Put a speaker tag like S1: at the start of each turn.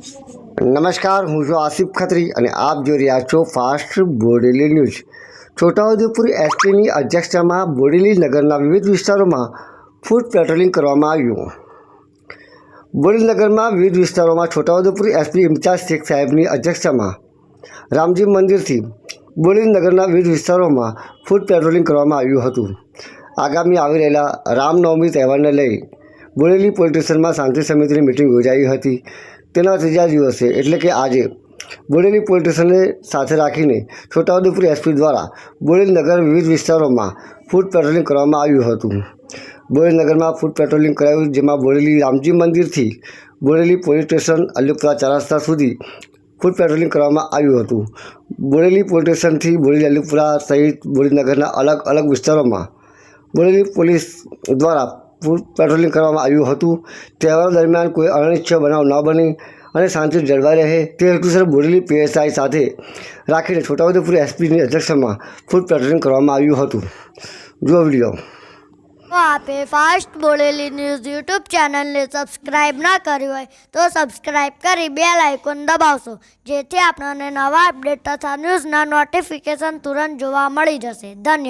S1: નમસ્કાર, હું છું આસિફ ખત્રી અને આપ જોઈ રહ્યા છો ફાસ્ટ બોડેલી ન્યૂઝ છોટાઉદેપુર એસટીની અધ્યક્ષતામાં બોડેલી નગરના વિવિધ વિસ્તારોમાં ફૂડ પેટ્રોલિંગ કરવામાં આવ્યું. બોડેલી નગરમાં વિવિધ વિસ્તારોમાં છોટાઉદેપુર એસપી ઇમ્તિયાઝ શેખ સાહેબની અધ્યક્ષતામાં રામજી મંદિરથી બોડેલી નગરના વિવિધ વિસ્તારોમાં ફૂડ પેટ્રોલિંગ કરવામાં આવ્યું હતું. આગામી આવી રહેલા રામનવમી તહેવારને લઈ બોડેલી પોલીસ સ્ટેશનમાં શાંતિ સમિતિની મિટિંગ યોજાઈ હતી. તેના ત્રીજા દિવસે એટલે કે આજે બોડેલી પોલીસ સ્ટેશનને સાથે રાખીને છોટાઉદેપુર એસપી દ્વારા બોડેલી નગર વિવિધ વિસ્તારોમાં ફૂડ પેટ્રોલિંગ કરવામાં આવ્યું હતું. બોડેલી નગરમાં ફૂડ પેટ્રોલિંગ કરાયું જેમાં બોડેલી રામજી મંદિરથી બોડેલી પોલીસ સ્ટેશન અલ્યુપુરા ચાર સુધી ફૂડ પેટ્રોલિંગ કરવામાં આવ્યું હતું. બોડેલી પોલીસ સ્ટેશનથી બોડેલી અલ્યુપુરા સહિત બોડેલી નગરના અલગ અલગ વિસ્તારોમાં બોડેલી પોલીસ દ્વારા પેટ્રોલિંગ કરવામાં આવ્યું હતું. તહેવાર દરમિયાન કોઈ અનિચ્છ બનાવ ન બની અને શાંતિ જળવાઈ રહે તે હેતુસર બોરેલી પીએસઆઈ સાથે રાખીને છોટાઉદેપુર એસપીની અધ્યક્ષતામાં ફૂડ પેટ્રોલિંગ કરવામાં આવ્યું હતું. જુઓ વીડિયો.
S2: આપે ફાસ્ટ બોલેલી ન્યૂઝ યુટ્યુબ ચેનલને સબસ્ક્રાઇબ ના કર્યું હોય તો સબસ્ક્રાઇબ કરી બે આઇકોન દબાવશો. જેથી આપણને નવા અપડેટ તથા ન્યૂઝના નોટિફિકેશન તુરંત જોવા મળી જશે. ધન્યવાદ.